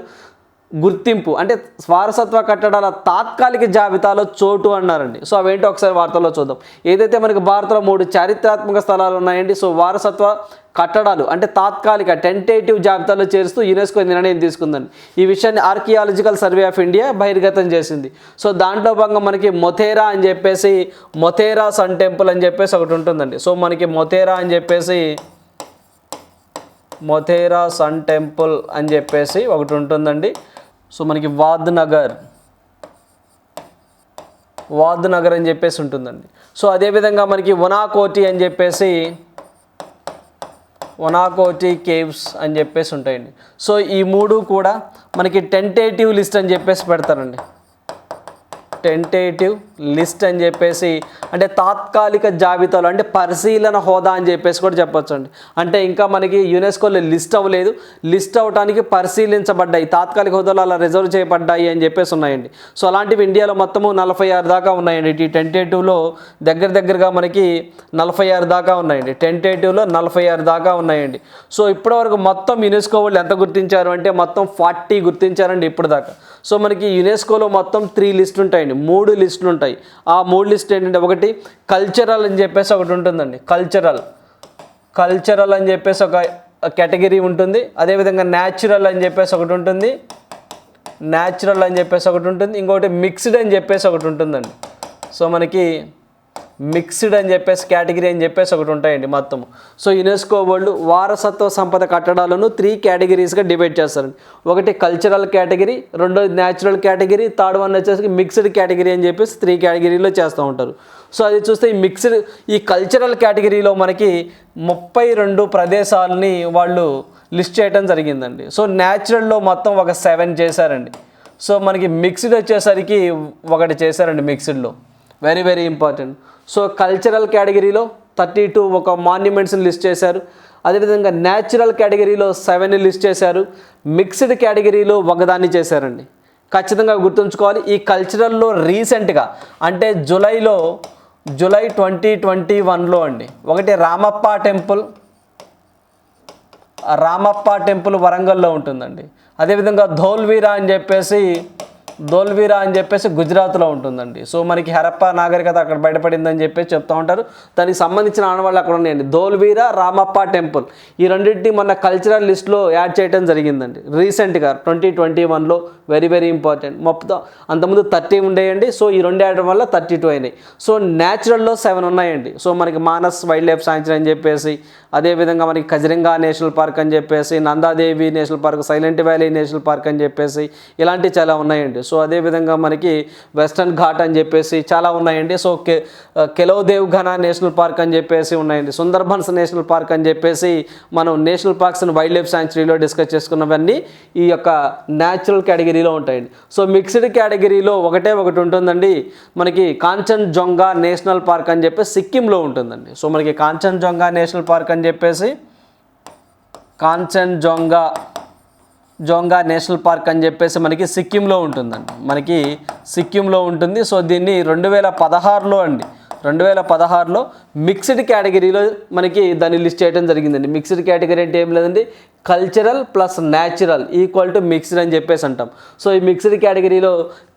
Speaker 1: గుర్తింపు అంటే వారసత్వ కట్టడాల తాత్కాలిక జాబితాలో చోటు అన్నారండి. సో అవేంటో ఒకసారి వార్తల్లో చూద్దాం. ఏదైతే మనకి భారత్లో మూడు చారిత్రాత్మక స్థలాలు ఉన్నాయండి సో వారసత్వ కట్టడాలు అంటే తాత్కాలిక టెంటేటివ్ జాబితాలో చేరుస్తూ యునెస్కో నిర్ణయం తీసుకుందండి. ఈ విషయాన్ని ఆర్కియాలజికల్ సర్వే ఆఫ్ ఇండియా బహిర్గతం చేసింది. సో దాంట్లో భాగంగా మనకి మొథేరా అని చెప్పేసి మొథేరా సన్ టెంపుల్ అని చెప్పేసి ఒకటి ఉంటుందండి. సో మనకి మొథేరా అని చెప్పేసి మొథేరా సన్ టెంపుల్ అని చెప్పేసి ఒకటి ఉంటుందండి. సో మనకి వాద్ నగర్ వాద్ నగర్ అని చెప్పేసి ఉంటుందండి. సో అదేవిధంగా మనకి వనాకోటి అని చెప్పేసి వనాకోటి కేవ్స్ అని చెప్పేసి ఉంటాయండి. సో ఈ మూడు కూడా మనకి టెంటేటివ్ లిస్ట్ అని చెప్పేసి పెడతారండి. టెంటేటివ్ లిస్ట్ అని చెప్పేసి అంటే తాత్కాలిక జాబితాలు అంటే పరిశీలన హోదా అని చెప్పేసి కూడా చెప్పొచ్చు అండి అంటే ఇంకా మనకి యునెస్కోలో లిస్ట్ అవ్వలేదు. లిస్ట్ అవ్వడానికి పరిశీలించబడ్డాయి. తాత్కాలిక హోదాలు అలా రిజర్వ్ చేయబడ్డాయి అని చెప్పేసి ఉన్నాయండి. సో అలాంటివి ఇండియాలో మొత్తము నలభై ఆరు దాకా ఉన్నాయండి. ఈ టెంటేటివ్లో దగ్గర దగ్గరగా మనకి నలభై ఆరు దాకా ఉన్నాయండి. టెంటేటివ్లో నలభై ఆరు దాకా ఉన్నాయండి. సో ఇప్పటివరకు మొత్తం యునెస్కో వాళ్ళు ఎంత గుర్తించారు అంటే మొత్తం ఫార్టీ గుర్తించారండి ఇప్పుడు దాకా సో మనకి యునెస్కోలో మొత్తం త్రీ లిస్టులు ఉంటాయండి మూడు లిస్టులు ఉంటాయి ఆ మూడు లిస్ట్ ఏంటంటే ఒకటి కల్చరల్ అని చెప్పేసి ఒకటి ఉంటుందండి. కల్చరల్ కల్చరల్ అని చెప్పేసి ఒక కేటగిరీ ఉంటుంది. అదేవిధంగా న్యాచురల్ అని చెప్పేసి ఒకటి ఉంటుంది. న్యాచురల్ అని చెప్పేసి ఒకటి ఉంటుంది. ఇంకొకటి మిక్స్డ్ అని చెప్పేసి ఒకటి ఉంటుందండి. సో మనకి మిక్స్డ్ అని చెప్పేసి కేటగిరీ అని చెప్పేసి ఒకటి ఉంటాయండి మొత్తం. సో యునెస్కో వరల్డ్ వారసత్వ సంపద కట్టడాలను త్రీ కేటగిరీస్గా డివైడ్ చేస్తారండి. ఒకటి కల్చరల్ కేటగిరీ రెండోది న్యాచురల్ కేటగిరీ థర్డ్ వన్ వచ్చేసి మిక్స్డ్ కేటగిరీ అని చెప్పేసి త్రీ కేటగిరీలో చేస్తూ ఉంటారు. సో అది చూస్తే ఈ మిక్స్డ్ ఈ కల్చరల్ కేటగిరీలో మనకి ముప్పై రెండు ప్రదేశాలని వాళ్ళు లిస్ట్ చేయడం జరిగిందండి. సో న్యాచురల్లో మొత్తం ఒక సెవెన్ చేశారండి. సో మనకి మిక్స్డ్ వచ్చేసరికి ఒకటి చేశారండి మిక్స్డ్లో very very important. So cultural కేటగిరీలో థర్టీ టూ ఒక మాన్యుమెంట్స్ని లిస్ట్ చేశారు. అదేవిధంగా న్యాచురల్ కేటగిరీలో సెవెన్ లిస్ట్ చేశారు. మిక్స్డ్ కేటగిరీలో ఒకదాన్ని చేశారండి. ఖచ్చితంగా గుర్తుంచుకోవాలి. ఈ కల్చరల్లో రీసెంట్గా అంటే జూలైలో జూలై ట్వంటీ ట్వంటీ వన్లో అండి. ఒకటి రామప్ప టెంపుల్ రామప్ప టెంపుల్ వరంగల్లో ఉంటుందండి. అదేవిధంగా ధోల్వీరా అని చెప్పేసి దోల్వీరా అని చెప్పేసి గుజరాత్లో ఉంటుందండి. సో మనకి హరప్ప నాగరికత అక్కడ బయటపడిందని చెప్పేసి చెప్తూ ఉంటారు. దానికి సంబంధించిన ఆనవాళ్ళు అక్కడ ఉన్నాయండి. దోల్వీరా రామప్ప టెంపుల్ ఈ రెండింటిని మన కల్చరల్ లిస్ట్లో యాడ్ చేయడం జరిగిందండి. రీసెంట్గా ట్వంటీ ట్వంటీ వన్లో వెరీ వెరీ ఇంపార్టెంట్. మొత్తం అంతకుముందు థర్టీ ఉండేయండి. సో ఈ రెండు యాడ్ వల్ల థర్టీ టూ అయినాయి. సో న్యాచురల్లో సెవెన్ ఉన్నాయండి. సో మనకి మానస్ వైల్డ్ లైఫ్ సాంచురీ అని చెప్పేసి అదేవిధంగా మనకి కజరింగా నేషనల్ పార్క్ అని చెప్పేసి Nanda Devi national park silent valley national park అని చెప్పేసి ఇలాంటివి చాలా ఉన్నాయండి. సో అదేవిధంగా మనకి వెస్టర్న్ ఘాట్ అని చెప్పేసి చాలా ఉన్నాయండి. సో కె కెలోదేవ్ ఘన నేషనల్ పార్క్ అని చెప్పేసి ఉన్నాయండి. సుందర్బన్స్ నేషనల్ పార్క్ అని చెప్పేసి మనం national parks and wildlife సాంచురీలో డిస్కస్ చేసుకున్నవన్నీ ఈ యొక్క న్యాచురల్ కేటగిరీలో ఉంటాయండి. సో మిక్స్డ్ కేటగిరీలో ఒకటే ఒకటి ఉంటుందండి. మనకి కాంచన్ జొంగా నేషనల్ పార్క్ అని చెప్పేసి సిక్కింలో ఉంటుందండి. సో మనకి కాంచన్ జొంగా నేషనల్ పార్క్ అని చెప్పేసి కాంచన్ జొంగా జోంగా నేషనల్ పార్క్ అని చెప్పేసి మనకి సిక్కింలో ఉంటుందండి. మనకి సిక్కింలో ఉంటుంది. సో దీన్ని రెండు వేల పదహారులో అండి. రెండు వేల పదహారులో మిక్స్డ్ కేటగిరీలో మనకి దాన్ని లిస్ట్ చేయడం జరిగిందండి. మిక్స్డ్ కేటగిరీ అంటే ఏం లేదండి. Cultural plus natural equal to mixed అని చెప్పేసి అంటాం. సో ఈ మిక్స్డ్ కేటగిరీలో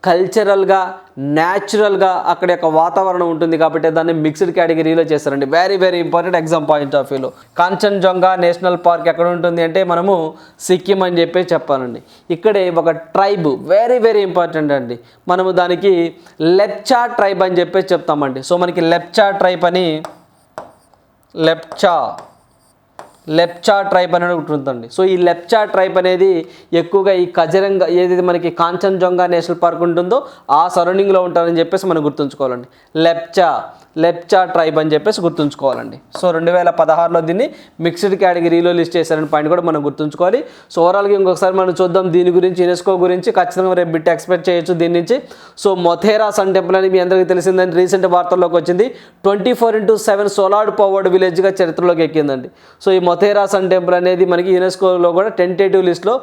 Speaker 1: కల్చరల్గా న్యాచురల్గా అక్కడ యొక్క వాతావరణం ఉంటుంది కాబట్టి దాన్ని మిక్స్డ్ కేటగిరీలో చేస్తారండి. Very very important exam point of వ్యూలో కాంచన్జంగా నేషనల్ పార్క్ ఎక్కడ ఉంటుంది అంటే మనము సిక్కిం అని చెప్పి చెప్పాలండి. ఇక్కడే ఒక ట్రైబ్ వెరీ వెరీ ఇంపార్టెంట్ అండి. మనము దానికి లెప్చా ట్రైబ్ అని చెప్పేసి చెప్తామండి. సో మనకి లెప్చా ట్రైబ్ అని లెప్చా లెప్చా ట్రైబ్ అనేది ఒకటి ఉంటుందండి సో ఈ లెప్చా ట్రైబ్ అనేది ఎక్కువగా ఈ కజరంగా ఏదైతే మనకి కాంచన్జంగా నేషనల్ పార్క్ ఉంటుందో ఆ సరౌండింగ్లో ఉంటారని చెప్పేసి మనం గుర్తుంచుకోవాలండి. లెప్చా లెప్చా ట్రైబ్ అని చెప్పేసి గుర్తుంచుకోవాలండి. సో రెండు వేల పదహారులో దీన్ని మిక్స్డ్ కేటగిరీలో లిస్ట్ చేశారని పాయింట్ కూడా మనం గుర్తుంచుకోవాలి. సో ఓవరాల్గా ఇంకొకసారి మనం చూద్దాం దీని గురించి యునెస్కో గురించి ఖచ్చితంగా రేపు బిట్ ఎక్స్పెక్ట్ చేయొచ్చు దీని నుంచి. సో మొథేరా సన్ టెంపుల్ అని మీ అందరికీ తెలిసిందని రీసెంట్ వార్తల్లోకి వచ్చింది. Twenty four into seven solar powered విలేజ్గా చరిత్రలోకి ఎక్కిందండి. సో ఈ మొథేరా సన్ టెంపుల్ అనేది మనకి యునెస్కోలో కూడా టెంటేటివ్ లిస్ట్లో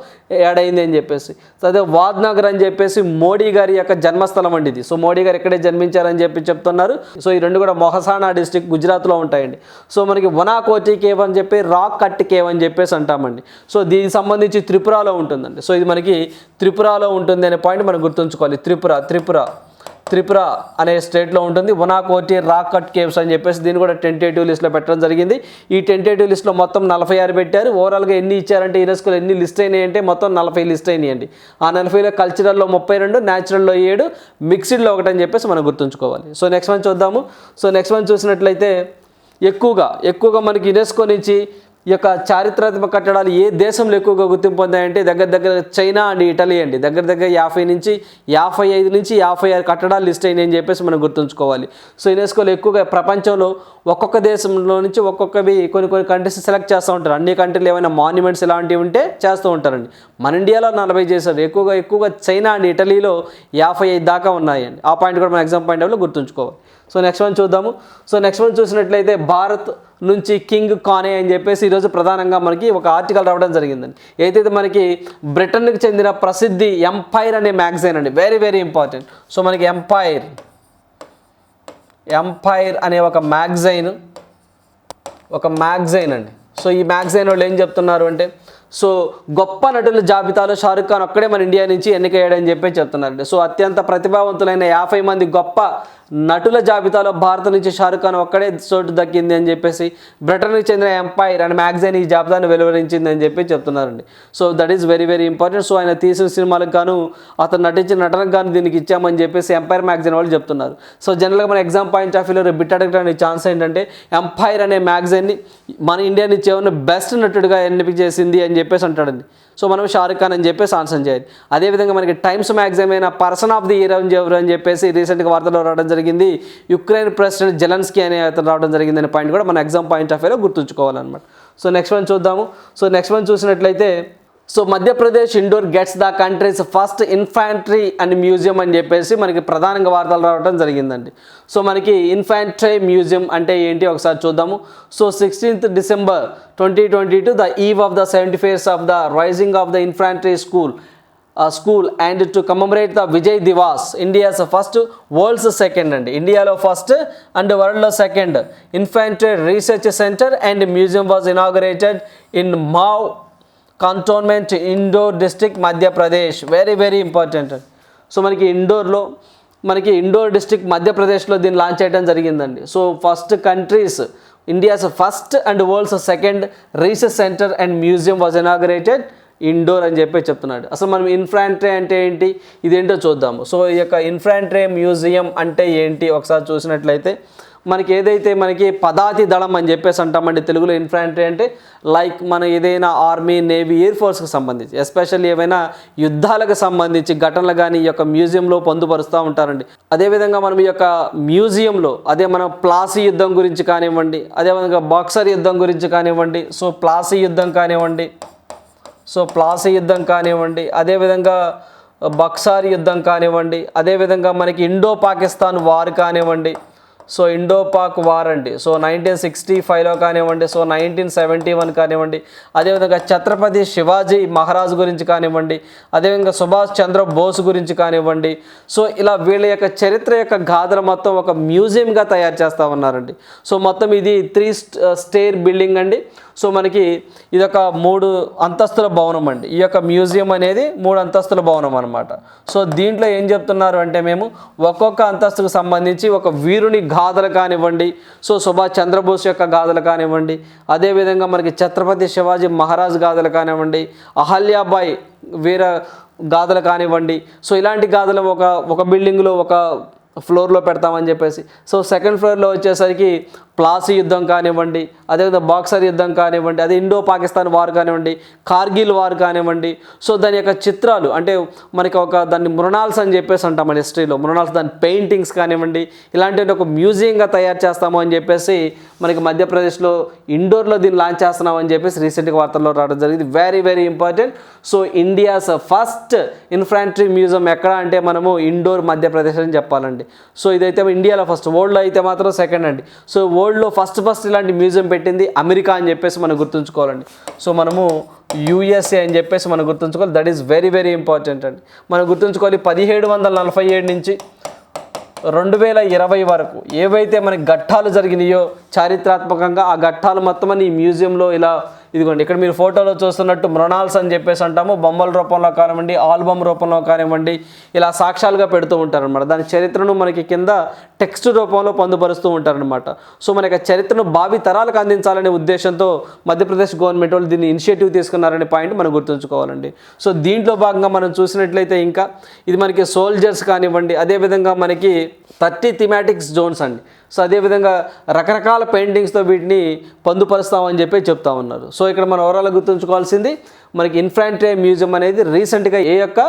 Speaker 1: యాడ్ అయింది అని చెప్పేసి. సో అదే వాద్నగర్ అని చెప్పేసి మోడీ గారి యొక్క జన్మస్థలం అండి ఇది. సో మోడీ గారు ఇక్కడే జన్మించారని చెప్పి చెప్తున్నారు. సో ఈ రెండు కూడా మొహసానా డిస్టిక్ గుజరాత్లో ఉంటాయండి. సో మనకి వనాకోటి కేవ్ అని చెప్పి రాక్ కట్ కేవ్ అని చెప్పేసి అంటామండి. సో దీనికి సంబంధించి త్రిపురలో ఉంటుందండి. సో ఇది మనకి త్రిపురలో ఉంటుంది అనే పాయింట్ మనం గుర్తుంచుకోవాలి. త్రిపుర త్రిపుర. త్రిపుర అనే స్టేట్లో ఉంటుంది. వనాకోటి రాకట్ కేవ్స్ అని చెప్పేసి దీన్ని కూడా టెంటేటివ్ లిస్ట్లో పెట్టడం జరిగింది. ఈ టెంటేటివ్ లిస్ట్లో మొత్తం నలభై ఆరు పెట్టారు. ఓవరాల్గా ఎన్ని ఇచ్చారంటే యునెస్కోలో ఎన్ని లిస్ట్ అయినాయి అంటే మొత్తం నలభై లిస్ట్ అయినాయండి. ఆ నలభైలో కల్చరల్లో ముప్పై రెండు న్యాచురల్లో ఏడు మిక్స్డ్లో ఒకటి అని చెప్పేసి మనం గుర్తుంచుకోవాలి. సో నెక్స్ట్ మంత్ చూద్దాము. సో నెక్స్ట్ మంత్ చూసినట్లయితే ఎక్కువగా ఎక్కువగా మనకి యునెస్కో నుంచి ఈ యొక్క చారిత్రాత్మక కట్టడాలు ఏ దేశంలో ఎక్కువగా గుర్తింపు పొందాయంటే దగ్గర దగ్గర చైనా అండ్ ఇటలీ అండి. దగ్గర దగ్గర యాభై నుంచి యాభై ఐదు నుంచి యాభై ఆరు కట్టడాలు లిస్ట్ అయినాయి అని చెప్పేసి మనం గుర్తుంచుకోవాలి. సో యునెస్కోలో ఎక్కువగా ప్రపంచంలో ఒక్కొక్క దేశంలో నుంచి ఒక్కొక్కవి కొన్ని కొన్ని కంట్రీస్ సెలెక్ట్ చేస్తూ ఉంటారు. అన్ని కంట్రీలు ఏమైనా మాన్యుమెంట్స్ ఇలాంటివి ఉంటే చేస్తూ ఉంటారండి. మన ఇండియాలో నలభై చేశారు. ఎక్కువగా ఎక్కువగా చైనా అండ్ ఇటలీలో యాభై ఐదు దాకా ఉన్నాయండి. ఆ పాయింట్ కూడా మన ఎగ్జామ్ పాయింట్ ఆఫ్లో గుర్తుంచుకోవాలి. సో నెక్స్ట్ వన్ చూద్దాము. సో నెక్స్ట్ వన్ చూసినట్లయితే భారత్ నుంచి కింగ్ కానే అని చెప్పేసి ఈరోజు ప్రధానంగా మనకి ఒక ఆర్టికల్ రావడం జరిగిందండి. ఏదైతే మనకి బ్రిటన్కి చెందిన ప్రసిద్ధి ఎంపైర్ అనే మ్యాగజైన్ అండి వెరీ వెరీ ఇంపార్టెంట్ సో మనకి ఎంపైర్ ఎంపైర్ అనే ఒక మ్యాగజైన్ ఒక మ్యాగజైన్ అండి. సో ఈ మ్యాగజైన్ వాళ్ళు ఏం చెప్తున్నారు అంటే సో గొప్ప నటుల జాబితాలో షారుఖ్ ఖాన్ ఒక్కడే మన ఇండియా నుంచి ఎన్నికయ్యాడని చెప్పి చెప్తున్నారండి. సో అత్యంత ప్రతిభావంతులైన యాభై మంది గొప్ప నటుల జాబితాలో భారత నుంచి షారుఖ్ ఖాన్ ఒక్కడే చోటు దక్కింది అని చెప్పేసి బ్రిటన్కి చెందిన ఎంపైర్ అండ్ మ్యాగజైన్ ఈ జాబితాను వెలువరించింది అని చెప్పి చెప్తున్నారండి. So that is very very important. So ఆయన తీసిన సినిమాలకు గాను అతను నటించిన నటనకు గాను దీనికి ఇచ్చామని చెప్పేసి ఎంపైర్ మ్యాగజైన్ వాళ్ళు చెప్తున్నారు. సో జనరల్గా మన ఎగ్జామ్ పాయింట్ ఆఫ్ వ్యూలో బిట్ అడగడానికి ఛాన్స్ ఏంటంటే ఎంపైర్ అనే మ్యాగజైన్ని మన ఇండియా నుంచి ఏమైనా బెస్ట్ నటుడిగా ఎన్నిక చేసింది అని చెప్పేసి అంటాడండి. సో మనం షారుఖ్ ఖాన్ అని చెప్పేసి ఆన్సర్ చేయాలి అదేవిధంగా మనకి టైమ్స్ మ్యాగజైన్ అయిన పర్సన్ ఆఫ్ ది ఇయర్ అని ఎవరు అని చెప్పేసి రీసెంట్గా వార్తలో రావడం జరిగింది. యుక్రెయిన్ ప్రెసిడెంట్ జెలన్స్కీ అనే అతను రావడం జరిగింది అనే పాయింట్ కూడా మన ఎగ్జామ్ పాయింట్ ఆఫ్ వ్యూలో గుర్తుంచుకోవాలన్నమాట. సో నెక్స్ట్ వన్ చూద్దాము. సో నెక్స్ట్ వన్ చూసినట్లయితే so Madhya Pradesh Indore gets the country's first infantry and museum అని చెప్పేసి మనకి ప్రధానంగా వార్తలు రావడం జరిగిందండి. సో మనకి ఇన్ఫాంట్రీ మ్యూజియం అంటే ఏంటి ఒకసారి చూద్దాము. So sixteenth December twenty twenty two the eve of the seventy fears of the rising of the infantry school school and to commemorate the Vijay Diwas India's first world's second అండి. ఇండియాలో first and వరల్డ్లో second. Infantry research centre and museum was inaugurated in Mhow cantonment Indore district Madhya Pradesh very very important so మనకి ఇండోర్లో మనకి indoor district మధ్యప్రదేశ్లో దీన్ని launch చేయడం జరిగిందండి. So first country's India's first and world's second research centre and museum was inaugurated Indore అని చెప్పి చెప్తున్నాడు. అసలు మనం ఇన్ఫ్రాంట్రే అంటే ఏంటి? ఇదేంటో చూద్దాము. సో ఈ యొక్క ఇన్ఫ్రాంట్రే మ్యూజియం అంటే ఏంటి? ఒకసారి చూసినట్లయితే మనకి ఏదైతే మనకి పదాతి దళం అని చెప్పేసి అంటామండి తెలుగులో ఇన్ఫ్రాంట్రీ అంటే లైక్ మన ఏదైనా ఆర్మీ నేవీ ఎయిర్ ఫోర్స్కి సంబంధించి ఎస్పెషల్లీ ఏవైనా యుద్ధాలకు సంబంధించి ఘటనలు కానీ ఈ యొక్క మ్యూజియంలో పొందుపరుస్తూ ఉంటారండి. అదేవిధంగా మనం ఈ యొక్క మ్యూజియంలో అదే మనం ప్లాసీ యుద్ధం గురించి కానివ్వండి అదేవిధంగా బాక్సర్ యుద్ధం గురించి కానివ్వండి సో ప్లాసీ యుద్ధం కానివ్వండి సో ప్లాసీ యుద్ధం కానివ్వండి అదేవిధంగా బక్సార్ యుద్ధం కానివ్వండి అదేవిధంగా మనకి ఇండో పాకిస్తాన్ వార్ కానివ్వండి సో ఇండో పాక్ వార్ అండి. సో నైన్టీన్ సిక్స్టీ ఫైవ్లో కానివ్వండి సో నైన్టీన్ సెవెంటీ వన్ కానివ్వండి అదేవిధంగా ఛత్రపతి శివాజీ మహారాజ్ గురించి కానివ్వండి అదేవిధంగా సుభాష్ చంద్ర బోస్ గురించి కానివ్వండి సో ఇలా వీళ్ళ యొక్క చరిత్ర యొక్క గాథలు మొత్తం ఒక మ్యూజియంగా తయారు చేస్తూ ఉన్నారండి. సో మొత్తం ఇది త్రీ స్టేర్ బిల్డింగ్ అండి. సో మనకి ఇదొక మూడు అంతస్తుల భవనం అండి. ఈ యొక్క మ్యూజియం అనేది మూడు అంతస్తుల భవనం అనమాట సో దీంట్లో ఏం చెప్తున్నారు అంటే మేము ఒక్కొక్క అంతస్తుకు సంబంధించి ఒక వీరుని గాథలు కానివ్వండి సో సుభాష్ చంద్రబోస్ యొక్క గాథలు కానివ్వండి అదేవిధంగా మనకి ఛత్రపతి శివాజీ మహారాజ్ గాథలు కానివ్వండి అహల్యాబాయి వీర గాథలు కానివ్వండి సో ఇలాంటి గాథలు ఒక ఒక బిల్డింగ్లో ఒక ఫ్లోర్లో పెడతామని చెప్పేసి. సో సెకండ్ ఫ్లోర్లో వచ్చేసరికి ప్లాసీ యుద్ధం కానివ్వండి అదేవిధంగా బాక్సర్ యుద్ధం కానివ్వండి అదే ఇండో పాకిస్తాన్ వార్ కానివ్వండి కార్గిల్ వార్ కానివ్వండి. సో దాని యొక్క చిత్రాలు అంటే మనకి ఒక దాన్ని మృణాల్స్ అని చెప్పేసి అంటాం మన హిస్టరీలో. మృణాల్స్ దాని పెయింటింగ్స్ కానివ్వండి ఇలాంటి ఒక మ్యూజియంగా తయారు చేస్తాము అని చెప్పేసి మనకి మధ్యప్రదేశ్లో ఇండోర్లో దీన్ని లాంచ్ చేస్తున్నాం అని చెప్పేసి రీసెంట్గా వార్తల్లో రావడం జరిగింది. Very very important so India's first infantry museum ఎక్కడ అంటే మనము ఇండోర్ మధ్యప్రదేశ్ అని చెప్పాలండి. సో ఇదైతే ఇండియాలో ఫస్ట్ వరల్డ్లో అయితే మాత్రం సెకండ్ అండి. సో వరల్డ్లో ఫస్ట్ ఫస్ట్ ఇలాంటి మ్యూజియం పెట్టింది అమెరికా అని చెప్పేసి మనం గుర్తుంచుకోవాలండి. సో మనము యూఎస్ఏ అని చెప్పేసి మనం గుర్తుంచుకోవాలి. That is very very important అండి. మనం గుర్తుంచుకోవాలి పదిహేడు వందల నలభై ఏడు నుంచి రెండు వేల ఇరవై వరకు ఏవైతే మనకి ఘట్టాలు జరిగినాయో చారిత్రాత్మకంగా ఆ ఘట్టాలు మొత్తం అని ఈ మ్యూజియంలో ఇలా ఇదిగోండి ఇక్కడ మీరు ఫోటోలో చూస్తున్నట్టు మృణాల్స్ అని చెప్పేసి అంటాము. బొమ్మల రూపంలో కానివ్వండి ఆల్బమ్ రూపంలో కానివ్వండి ఇలా సాక్ష్యాలుగా పెడుతూ ఉంటారనమాట దాని చరిత్రను మనకి కింద టెక్స్ట్ రూపంలో పొందుపరుస్తూ ఉంటారనమాట సో మనకి చరిత్రను భావి తరాలకు అందించాలనే ఉద్దేశంతో మధ్యప్రదేశ్ గవర్నమెంట్ వాళ్ళు దీన్ని ఇనిషియేటివ్ తీసుకున్నారనే పాయింట్ మనం గుర్తుంచుకోవాలండి. సో దీంట్లో భాగంగా మనం చూసినట్లయితే ఇంకా ఇది మనకి సోల్జర్స్ కానివ్వండి అదేవిధంగా మనకి థర్టీ థిమాటిక్స్ జోన్స్ అండి. సో అదేవిధంగా రకరకాల పెయింటింగ్స్తో వీటిని పొందుపరుస్తామని చెప్పి చెప్తా ఉన్నారు. సో ఇక్కడ మనం ఓవరాల్ గుర్తుంచుకోవాల్సింది మనకి ఇన్ఫ్రాంట్రే మ్యూజియం అనేది రీసెంట్గా ఏ యొక్క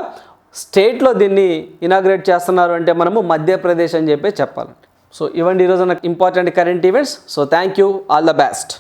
Speaker 1: స్టేట్లో దీన్ని ఇనాగ్రేట్ చేస్తున్నారు అంటే మనము మధ్యప్రదేశ్ అని చెప్పి చెప్పాలండి. సో ఇవ్వండి ఈరోజు నాకు important current events. So thank you all the best.